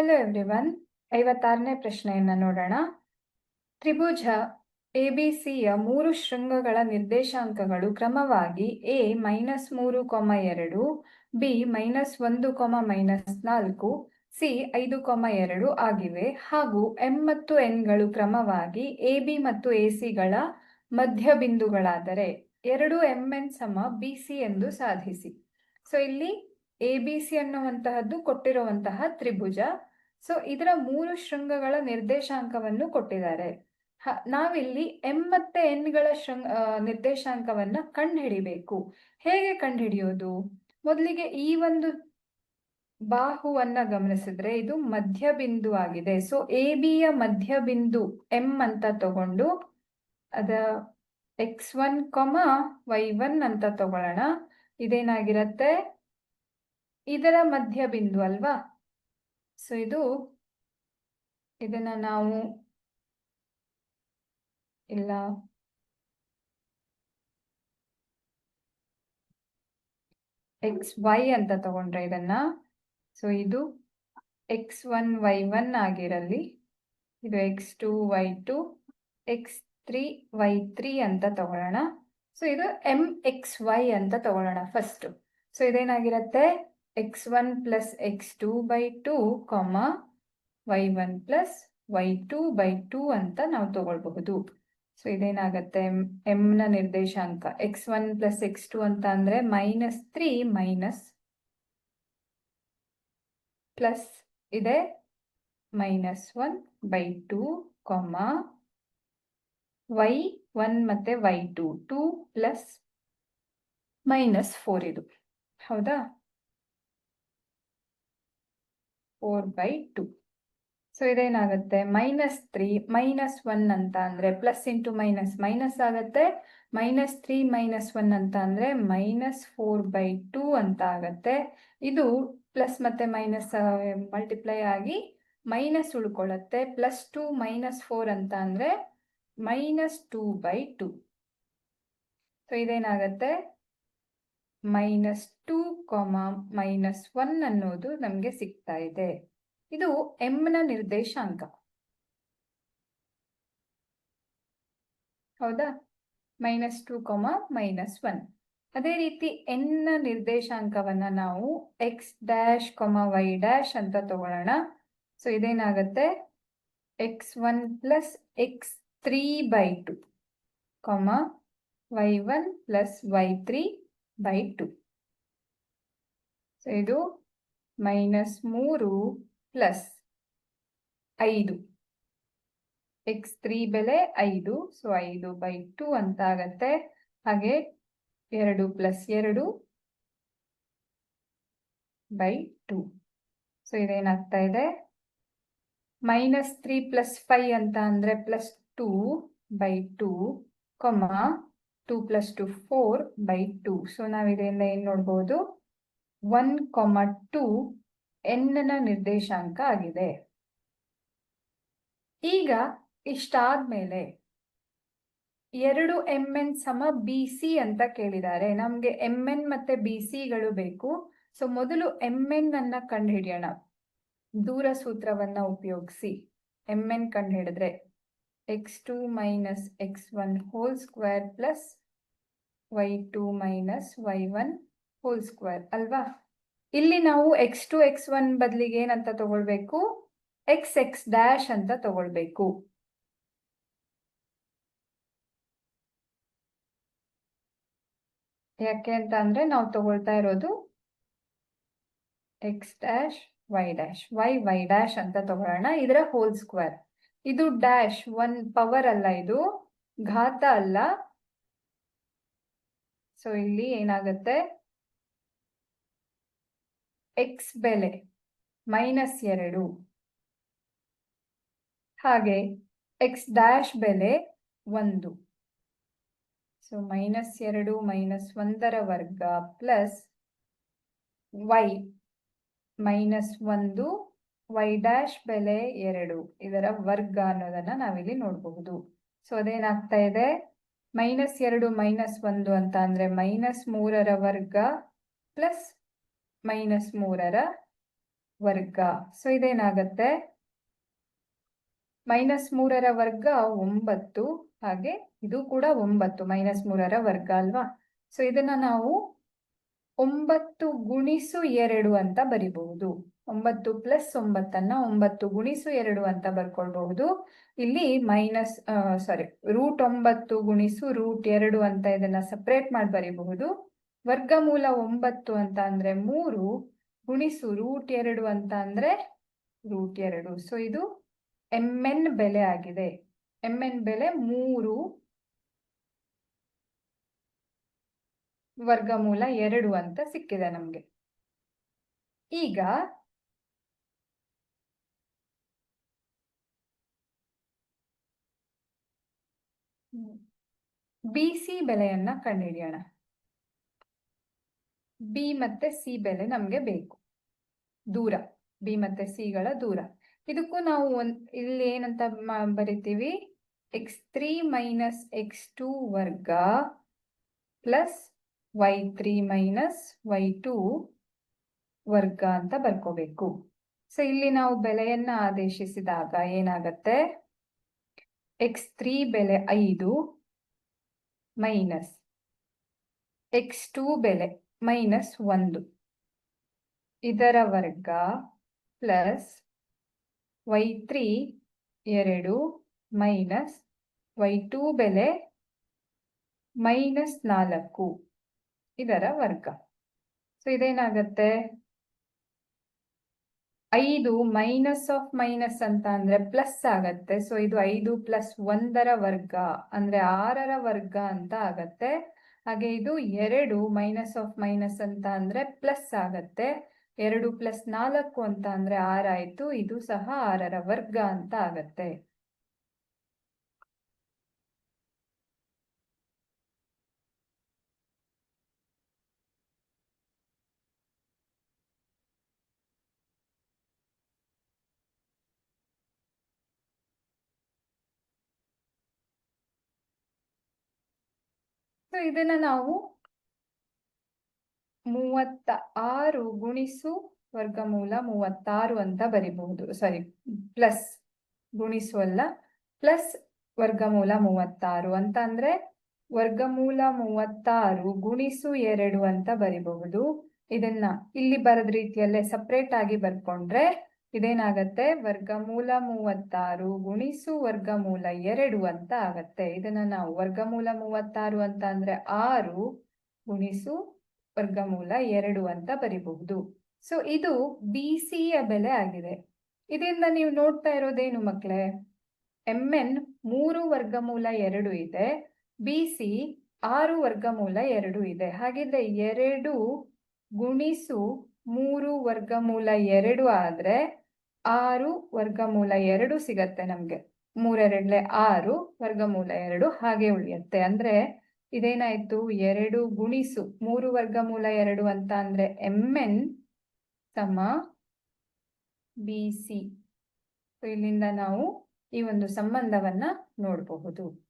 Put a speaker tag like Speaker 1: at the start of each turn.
Speaker 1: Hello everyone ಐವತ್ತಾರನೇ ಪ್ರಶ್ನೆಯನ್ನು ನೋಡೋಣ. ತ್ರಿಭುಜ ಎಬಿಸಿಯ ಮೂರು ಶೃಂಗಗಳ ನಿರ್ದೇಶಾಂಕಗಳು ಕ್ರಮವಾಗಿ ಎ ಮೈನಸ್ ಮೂರು ಕೊಮ ಎರಡು ಬಿ ಮೈನಸ್ ಒಂದು ಕೊಮ ಮೈನಸ್ ನಾಲ್ಕು ಸಿ ಐದು ಕೊಮ ಎರಡು ಆಗಿವೆ. ಹಾಗೂ ಎಂ ಮತ್ತು ಎನ್ಗಳು ಕ್ರಮವಾಗಿ ಎ ಬಿ ಮತ್ತು ಎ ಸಿಗಳ ಮಧ್ಯ ಬಿಂದುಗಳಾದರೆ ಎರಡು ಎಂ ಎನ್ ಸಮ ಬಿ ಸಿ ಎಂದು ಸಾಧಿಸಿ. ಸೊ ಇಲ್ಲಿ ಎ ಬಿ ಸಿ ಅನ್ನುವಂತಹದ್ದು ಕೊಟ್ಟಿರುವಂತಹ ತ್ರಿಭುಜ. ಸೊ ಇದರ ಮೂರು ಶೃಂಗಗಳ ನಿರ್ದೇಶಾಂಕವನ್ನು ಕೊಟ್ಟಿದ್ದಾರೆ. ನಾವಿಲ್ಲಿ ಎಂ ಮತ್ತೆ ಎನ್ಗಳ ಶೃಂಗ ನಿರ್ದೇಶಾಂಕವನ್ನ ಕಂಡುಹಿಡಿಬೇಕು. ಹೇಗೆ ಕಂಡುಹಿಡಿಯೋದು? ಮೊದಲಿಗೆ ಈ ಒಂದು ಬಾಹುವನ್ನ ಗಮನಿಸಿದ್ರೆ ಇದು ಮಧ್ಯ ಬಿಂದು ಆಗಿದೆ. ಸೊ ಎ ಬಿಯ ಮಧ್ಯ ಬಿಂದು ಎಂ ಅಂತ ತಗೊಂಡು ಅದ X one comma Y one ಅಂತ ತಗೊಳ್ಳೋಣ. ಇದೇನಾಗಿರತ್ತೆ? ಇದರ ಮಧ್ಯ ಬಿಂದು ಅಲ್ವಾ? ಸೊ ಇದು, ಇದನ್ನ ನಾವು ಇಲ್ಲ. ಎಕ್ಸ್ ವೈ ಅಂತ ತಗೊಂಡ್ರೆ ಇದನ್ನ. ಸೊ ಇದು ಎಕ್ಸ್ ಒನ್ ವೈ ಒನ್ ಆಗಿರಲಿ. ಇದು X two Y two X three Y three ಅಂತ ತಗೊಳ್ಳೋಣ. ಸೊ ಇದು ಎಂ ಎಕ್ಸ್ ವೈ ಅಂತ ತಗೊಳ್ಳೋಣ first so ಇದೇನಾಗಿರತ್ತೆ? X one plus X two by two comma Y one plus Y two by two ಅಂತ ನಾವು ತಗೊಳ್ಬಹುದು. ಸೊ ಇದೇನಾಗತ್ತೆ? ಎಂ ನ ನಿರ್ದೇಶಾಂಕ. X one plus X two ಅಂತ ಅಂದ್ರೆ ಮೈನಸ್ ತ್ರೀ ಮೈನಸ್ ಪ್ಲಸ್ ಇದೆ minus one by two comma Y one ಮತ್ತೆ Y two two plus minus four ಇದು. ಹೌದಾ? ಫೋರ್ ಬೈ ಟು ಸೊ ಇದೇನಾಗುತ್ತೆ? ಮೈನಸ್ ತ್ರೀ ಮೈನಸ್ ಒನ್ ಅಂತ ಅಂದರೆ ಪ್ಲಸ್ ಇಂಟು ಮೈನಸ್ ಮೈನಸ್ ಆಗುತ್ತೆ? ಮೈನಸ್ ತ್ರೀ ಮೈನಸ್ ಒನ್ ಅಂತ ಅಂದರೆ ಮೈನಸ್ ಫೋರ್ ಬೈ ಟೂ ಅಂತ ಆಗತ್ತೆ. ಇದು ಪ್ಲಸ್ ಮತ್ತೆ ಮೈನಸ್ ಮಲ್ಟಿಪ್ಲೈ ಆಗಿ ಮೈನಸ್ ಉಳ್ಕೊಳ್ಳುತ್ತೆ. ಪ್ಲಸ್ ಟು ಮೈನಸ್ ಫೋರ್ ಅಂತ ಅಂದರೆ minus two by two so ಇದೇನಾಗತ್ತೆ? Minus two comma minus one ಅನ್ನೋದು ನಮಗೆ ಸಿಗ್ತಾ ಇದೆ. ಇದು ಎಂನ ನಿರ್ದೇಶಾಂಕ. ಹೌದಾ? Minus two comma minus one ಅದೇ ರೀತಿ ಎನ್ನ ನಿರ್ದೇಶಾಂಕವನ್ನ ನಾವು X dash comma Y dash ಅಂತ ತಗೊಳ್ಳೋಣ. So ಇದೇನಾಗತ್ತೆ? X one plus X three by two comma Y one plus Y three by two so ಇದು ಮೈನಸ್ ಮೂರು ಪ್ಲಸ್ ಐದು. ಎಕ್ಸ್ ತ್ರೀ ಬೆಲೆ ಐದು. ಸೊ ಐದು ಬೈ ಟು ಅಂತ ಆಗತ್ತೆ ಹಾಗೆ ಎರಡು ಪ್ಲಸ್ ಎರಡು ಬೈ ಟು ಸೊ ಇದೇನಾಗ್ತಾ ಇದೆ? ಮೈನಸ್ ತ್ರೀ ಪ್ಲಸ್ ಫೈ ಅಂತ ಅಂದ್ರೆ plus two by two comma two plus two four by two so ನಾವು ಇದರಿಂದ ಏನು ನೋಡ್ಬೋದು? ಒನ್ ಕೊಮ ಟು ಎನ್ನ ನಿರ್ದೇಶಾಂಕ ಆಗಿದೆ. ಈಗ ಇಷ್ಟಾದ್ಮೇಲೆ ಎರಡು ಎಂ ಎನ್ ಸಮ ಬಿ ಸಿ ಅಂತ ಕೇಳಿದ್ದಾರೆ. ನಮ್ಗೆ ಎಂ ಎನ್ ಮತ್ತೆ ಬಿ ಸಿಗಳು ಬೇಕು. ಸೊ ಮೊದಲು ಎಂ ಎನ್ ಅನ್ನ ಕಂಡುಹಿಡಿಯೋಣ. ದೂರ ಸೂತ್ರವನ್ನ ಉಪಯೋಗಿಸಿ. ಎಂ ಎನ್ ಕಂಡು ಹಿಡಿದ್ರೆ X two minus X one whole square plus Y two minus Y one whole square ಅಲ್ವಾ? ಇಲ್ಲಿ ನಾವು ಎಕ್ಸ್ ಟು ಎಕ್ಸ್ ಒನ್ ಬದಲಿಗೆ ಏನಂತ ತಗೊಳ್ಬೇಕು? ಎಕ್ಸ್ ಎಕ್ಸ್ ಡ್ಯಾಶ್ ಅಂತ ತಗೊಳ್ಬೇಕು. ಯಾಕೆ ಅಂತ ಅಂದ್ರೆ ನಾವು ತಗೊಳ್ತಾ ಇರೋದು X dash Y dash Y Y dash ಅಂತ ತಗೊಳ್ಳೋಣ. ಇದರ ಹೋಲ್ ಸ್ಕ್ವೇರ್ ಇದು ಡ್ಯಾಶ್ ಒನ್ ಪವರ್ ಅಲ್ಲ ಇದು, ಘಾತ ಅಲ್ಲ. ಸೊ ಇಲ್ಲಿ ಏನಾಗುತ್ತೆ? ಎಕ್ಸ್ ಬೆಲೆ ಮೈನಸ್ ಎರಡು. ಹಾಗೆ ಎಕ್ಸ್ ಡ್ಯಾಶ್ ಬೆಲೆ ಒಂದು. ಸೊ ಮೈನಸ್ ಎರಡು ಮೈನಸ್ ಒಂದರ ವರ್ಗ ಪ್ಲಸ್ ವೈ ಮೈನಸ್ ಒಂದು ವೈ ಡ್ಯಾಶ್ ಬೆಲೆ ಎರಡು. ಇದರ ವರ್ಗ ಅನ್ನೋದನ್ನ ನಾವಿಲ್ಲಿ ನೋಡಬಹುದು. ಸೊ ಅದೇನಾಗ್ತಾ ಇದೆ? ಮೈನಸ್ ಎರಡು ಮೈನಸ್ ಒಂದು ಅಂತ ಅಂದ್ರೆ ಮೈನಸ್ ಮೂರರ ವರ್ಗ ಪ್ಲಸ್ ಮೈನಸ್ ಮೂರರ ವರ್ಗ. ಸೊ ಇದೇನಾಗತ್ತೆ? ಮೈನಸ್ ಮೂರರ ವರ್ಗ ಒಂಬತ್ತು, ಹಾಗೆ ಇದು ಕೂಡ ಒಂಬತ್ತು, ಮೈನಸ್ ಮೂರರ ವರ್ಗ ಅಲ್ವಾ? ಸೊ ಇದನ್ನ ನಾವು ಒಂಬತ್ತು ಗುಣಿಸು ಎರಡು ಅಂತ ಬರಿಬಹುದು. ಒಂಬತ್ತು ಪ್ಲಸ್ ಒಂಬತ್ತನ್ನ ಒಂಬತ್ತು ಗುಣಿಸು ಎರಡು ಅಂತ ಬರ್ಕೊಳ್ಬಹುದು. ಇಲ್ಲಿ ಮೈನಸ್ ಸಾರಿ ರೂಟ್ ಒಂಬತ್ತು ಗುಣಿಸು ರೂಟ್ ಎರಡು ಅಂತ ಇದನ್ನ ಸಪ್ರೇಟ್ ಮಾಡಿ ಬರಿಬಹುದು. ವರ್ಗಮೂಲ ಒಂಬತ್ತು ಅಂತ ಅಂದ್ರೆ ಮೂರು, ಗುಣಿಸು ರೂಟ್ ಎರಡು ಅಂತ ಅಂದ್ರೆ ರೂಟ್ ಎರಡು. ಸೊ ಇದು ಎಂ ಎನ್ ಬೆಲೆ ಆಗಿದೆ. ಎಂ ಎನ್ ಬೆಲೆ ಮೂರು, ವರ್ಗಮೂಲ ಎರಡು ಅಂತ ಸಿಕ್ಕಿದೆ ನಮಗೆ. ಈಗ ಬಿ ಸಿ ಬೆಲೆಯನ್ನ ಕಂಡುಹಿಡಿಯೋಣ. ಬಿ ಮತ್ತೆ ಸಿ ಬೆಲೆ ನಮ್ಗೆ ಬೇಕು. ದೂರ, ಬಿ ಮತ್ತೆ ಸಿಗಳ ದೂರ. ಇದಕ್ಕೂ ನಾವು ಒಂದ್, ಇಲ್ಲಿ ಏನಂತ ಬರಿತೀವಿ? X three minus X two ವರ್ಗ plus Y three minus Y two ವರ್ಗ ಅಂತ ಬರ್ಕೋಬೇಕು. ಸೊ ಇಲ್ಲಿ ನಾವು ಬೆಲೆಯನ್ನ ಆದೇಶಿಸಿದಾಗ ಏನಾಗತ್ತೆ? ಎಕ್ಸ್ ತ್ರೀ ಬೆಲೆ ಐದು ಮೈನಸ್ ಎಕ್ಸ್ ಟೂ ಬೆಲೆ ಮೈನಸ್ ಒಂದು. ಇದರ ವರ್ಗ ಪ್ಲಸ್ ವೈ ತ್ರೀ ಎರಡು ಮೈನಸ್ ವೈ ಟೂ ಬೆಲೆ ಮೈನಸ್ ನಾಲ್ಕು. ಇದರ ವರ್ಗ. ಸೊ ಇದೇನಾಗತ್ತೆ? ಐದು ಮೈನಸ್ ಆಫ್ ಮೈನಸ್ ಅಂತ ಅಂದ್ರೆ ಪ್ಲಸ್ ಆಗತ್ತೆ. ಸೊ ಇದು ಐದು ಪ್ಲಸ್ ಒಂದರ ವರ್ಗ. ಅಂದ್ರೆ ಆರರ ವರ್ಗ ಅಂತ ಆಗತ್ತೆ. ಹಾಗೆ ಇದು ಎರಡು ಮೈನಸ್ ಆಫ್ ಮೈನಸ್ ಅಂತ ಅಂದ್ರೆ ಪ್ಲಸ್ ಆಗತ್ತೆ. ಎರಡು ಪ್ಲಸ್ ನಾಲ್ಕು ಅಂತ ಅಂದ್ರೆ ಆರಾಯ್ತು ಇದು ಸಹ ಆರರ ವರ್ಗ ಅಂತ ಆಗತ್ತೆ. ಇದನ್ನ ನಾವು ಮೂವತ್ತ ಆರು ಗುಣಿಸು ವರ್ಗಮೂಲ ಮೂವತ್ತಾರು ಅಂತ ಬರಿಬಹುದು. ಸಾರಿ ಪ್ಲಸ್ ಗುಣಿಸು ಅಲ್ಲ ಪ್ಲಸ್ ವರ್ಗಮೂಲ ಮೂವತ್ತಾರು ಅಂತ ಅಂದ್ರೆ ವರ್ಗಮೂಲ ಮೂವತ್ತಾರು ಗುಣಿಸು ಎರಡು ಅಂತ ಬರಿಬಹುದು. ಇದನ್ನ ಇಲ್ಲಿ ಬರದ ರೀತಿಯಲ್ಲೇ ಸಪ್ರೇಟ್ ಆಗಿ ಬರ್ಕೊಂಡ್ರೆ ಇದೇನಾಗತ್ತೆ? ವರ್ಗಮೂಲ ಮೂವತ್ತಾರು ಗುಣಿಸು ವರ್ಗಮೂಲ ಎರಡು ಅಂತ ಆಗತ್ತೆ. ಇದನ್ನ ನಾವು ವರ್ಗಮೂಲ ಮೂವತ್ತಾರು ಅಂತ ಅಂದ್ರೆ ಆರು ಗುಣಿಸು ವರ್ಗಮೂಲ ಎರಡು ಅಂತ ಬರಿಬಹುದು. ಸೊ ಇದು ಬಿ ಯ ಬೆಲೆ ಆಗಿದೆ. ಇದರಿಂದ ನೀವು ನೋಡ್ತಾ ಇರೋದೇನು ಮಕ್ಕಳೇ ಎಂ ಎನ್ ಮೂರು ವರ್ಗಮೂಲ ಎರಡು ಇದೆ ಬಿ ಸಿ ಆರು ವರ್ಗಮೂಲ ಎರಡು ಇದೆ. ಹಾಗಿದ್ರೆ ಎರಡು ಗುಣಿಸು ಮೂರು ವರ್ಗಮೂಲ ಎರಡು ಆದ್ರೆ ಆರು ವರ್ಗಮೂಲ ಎರಡು ಸಿಗತ್ತೆ ನಮ್ಗೆ. ಮೂರೆರಡ್ಲೆ ಆರು ವರ್ಗಮೂಲ ಎರಡು ಹಾಗೆ ಉಳಿಯತ್ತೆ. ಅಂದ್ರೆ ಇದೇನಾಯ್ತು? ಎರಡು ಗುಣಿಸು. ಮೂರು ವರ್ಗಮೂಲ ಎರಡು ಅಂತ ಅಂದ್ರೆ ಎಂ ಎನ್ ಸಮ ಬಿ ಸಿ. ಇಲ್ಲಿಂದ ನಾವು ಈ ಒಂದು ಸಂಬಂಧವನ್ನ ನೋಡಬಹುದು.